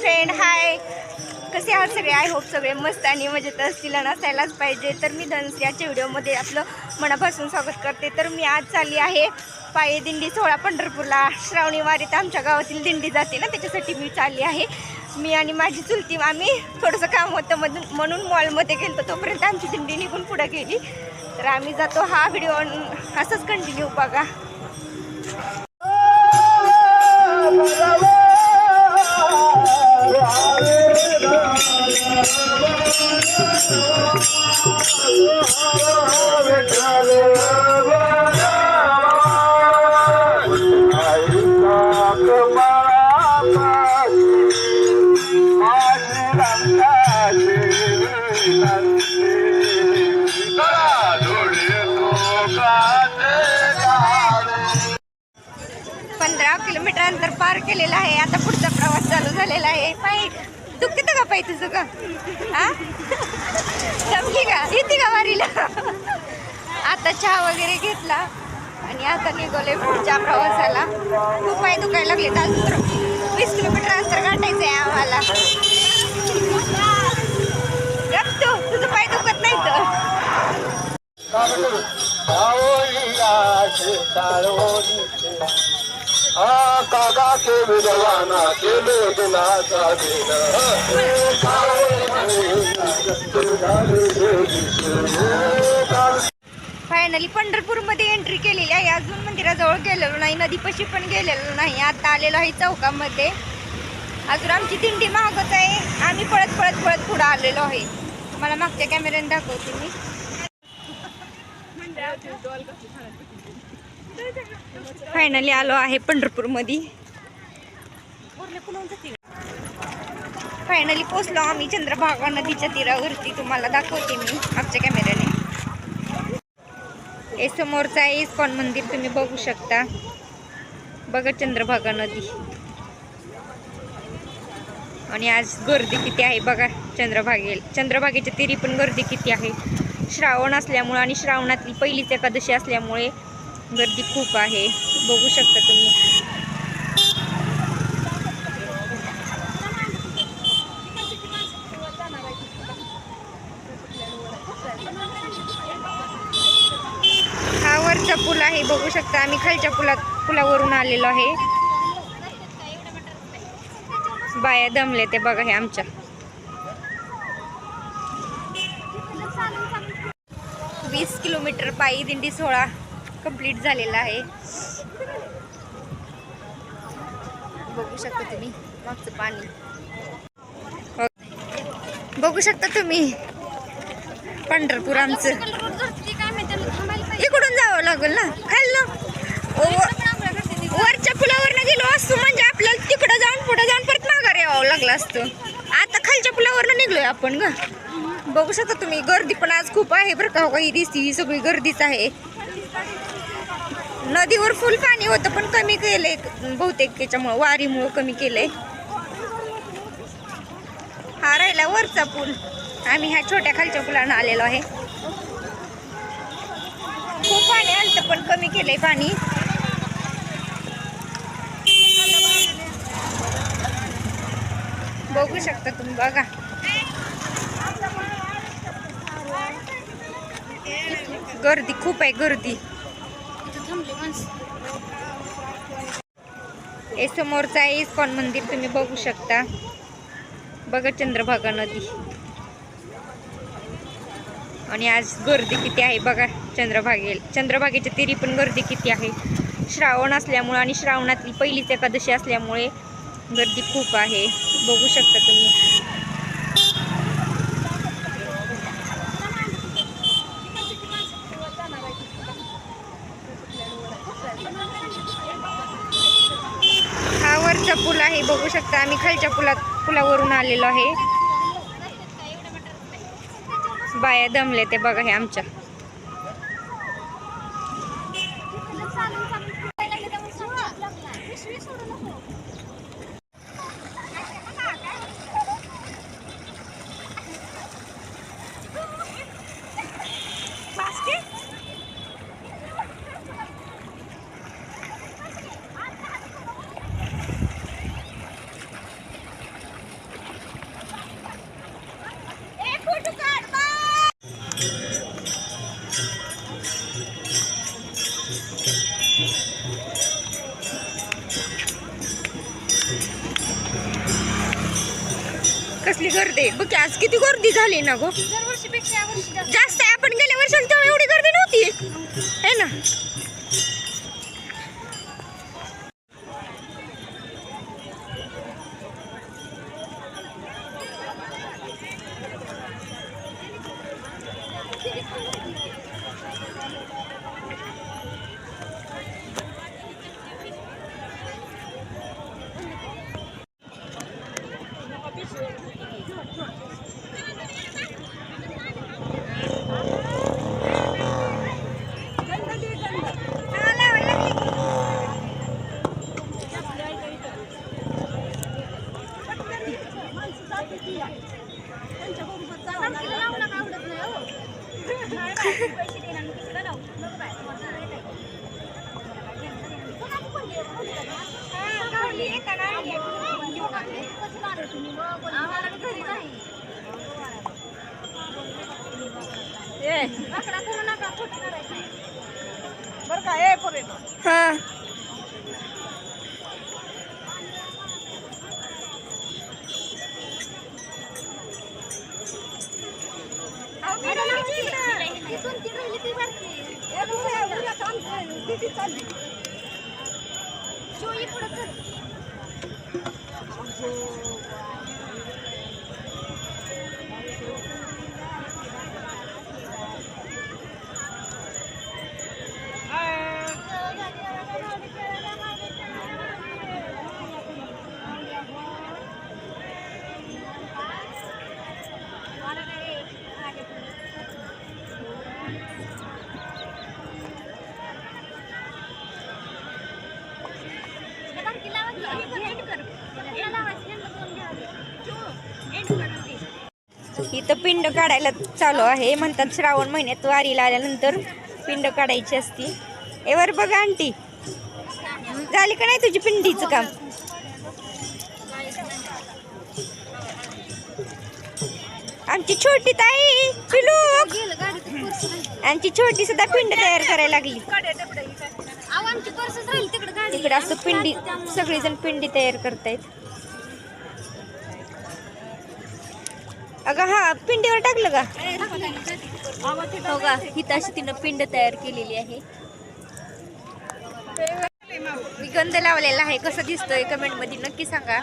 Friend हाय कसे आहात सगळे? आय होप सगळे मस्त आणि मजेत असतील आणि असायलाच पाहिजे. तर मी धनस आजच्या व्हिडिओमध्ये आपलं मनापासून स्वागत करते. तर मी आज चालली आहे पायी दिंडी सोळा पंढरपूरला. श्रावणी वारीत आमच्या गावातील दिंडी जाते ना त्याच्यासाठी मी चालली आहे. मी आणि माझी चुलती आम्ही थोडंसं काम होतं मधून म्हणून मॉलमध्ये गेलो तोपर्यंत आमची दिंडी निघून पुढे गेली. तर आम्ही जातो. हा व्हिडिओ असंच कंटिन्यू बघा. दहा किलोमीटर अंतर पार केलेलं आहे. आता पुढचा प्रवास चालू झालेला आहे. पाय दुखते का पाय तुझं का हा? जमली का? येते का वारीला? आता चहा वगैरे घेतला आणि आता निघाले पुढच्या प्रवासाला. खूप पाय दुखायला लागले अजून तर. वीस किलोमीटर अंतर गाठायचं आहे आम्हाला तू, तुझं पाय दुखत नाही तर. काका के विद्वाना केले दिलासा फायनली पंढरपूरमध्ये एंट्री केलेली आहे. अजून मंदिराजवळ गेलेलो नाही नदीपाशी पण गेलेलो नाही. आता आलेलो आहे चौकामध्ये. अजून आमची दिंडी महागच आहे. आम्ही पळत पळत पळत पुढं आलेलो आहे. मला मागच्या कॅमेऱ्याने दाखवते मी. फायनली आलो आहे पंढरपूरमध्ये. फायनली पोचलो आम्ही चंद्रभागा नदीच्या तीरावरती. तुम्हाला दाखवते मी आमच्या कॅमेऱ्याने हे समोरचं आहे इस्कॉन मंदिर तुम्ही बघू शकता. बघा चंद्रभागा नदी. आणि आज गर्दी किती आहे बघा चंद्रभागे चंद्रभागेच्या तिरी पण गर्दी किती आहे. श्रावण असल्यामुळे आणि श्रावणातली पहिलीच एकादशी असल्यामुळे गर्दी खूप आहे. बघू शकता तुम्ही. हा वरचा पूल आहे बघू शकता. आम्ही खालच्या पुलात पुलावरून आलेलो आहे. बाया दमले ते बघा हे आमच्या. वीस किलोमीटर पायी दिंडी सोळा कंप्लीट झालेला आहे. बघू शकता तुम्ही मागचं पाणी. बघू शकता तुम्ही पंढरपूर आमचं. इकडून जावं लागेल ना खाल्लं वरच्या पुलावरनं गेलो असतो म्हणजे आपल्याला तिकडं जाऊन पुढे जाऊन परत माघार यावं लागलं असतं. आता खालच्या पुलावरनं निघलोय आपण ग. बघू शकता तुम्ही गर्दी पण आज खूप आहे बरं का हो ही दिसती ही सगळी गर्दीच आहे. नदीवर फुल पाणी होतं पण कमी केलंय. बहुतेक त्याच्यामुळं वारीमुळं कमी केलंय. हा राहिला वरचा पूल. आम्ही ह्या छोट्या खालच्या पुलानं आलेलो आहे. खूप पाणी आलं पण कमी केलंय पाणी. बघू शकता तुम्ही बघा. गर्दी खूप आहे गर्दी. हे समोरचं आहे इस्कॉन मंदिर तुम्ही बघू शकता. बघा चंद्रभागा नदी. आणि आज गर्दी किती आहे बघा चंद्रभागे चंद्रभागेच्या तिरी पण गर्दी किती आहे. श्रावण असल्यामुळे आणि श्रावणातली पहिलीच एकादशी असल्यामुळे गर्दी खूप आहे. बघू शकता तुम्ही हा वरचा बघू शकता आम्ही खालच्या पुलात पुलावरून आलेलो आहे. बाया दमले ते बघा हे आमच्या. कसली गर्दी? बघ आज किती गर्दी झाली ना गो. जास्त. आपण गेल्या वर्षाला तेव्हा एवढी गर्दी नव्हती. आहे ना? हा. शिव इकडं इथं पिंड काढायला चालू आहे. म्हणतात श्रावण महिन्यात वारीला आल्यानंतर पिंड काढायची असती. एवर बघ आंटी. झाली का नाही तुझी पिंडीचं काम? आमची छोटी ताई पिलू. आमची छोटी सुद्धा पिंड तयार करायला लागली. तिकडे असं पिंडी सगळेजण पिंडी तयार करतायत. अगं हा पिंडीवर टाकलं का? हो का? इथं अशी तिनं पिंड तयार केलेली आहे. मी गंध लावलेला आहे. कसं दिसतोय? कमेंटमध्ये नक्की सांगा.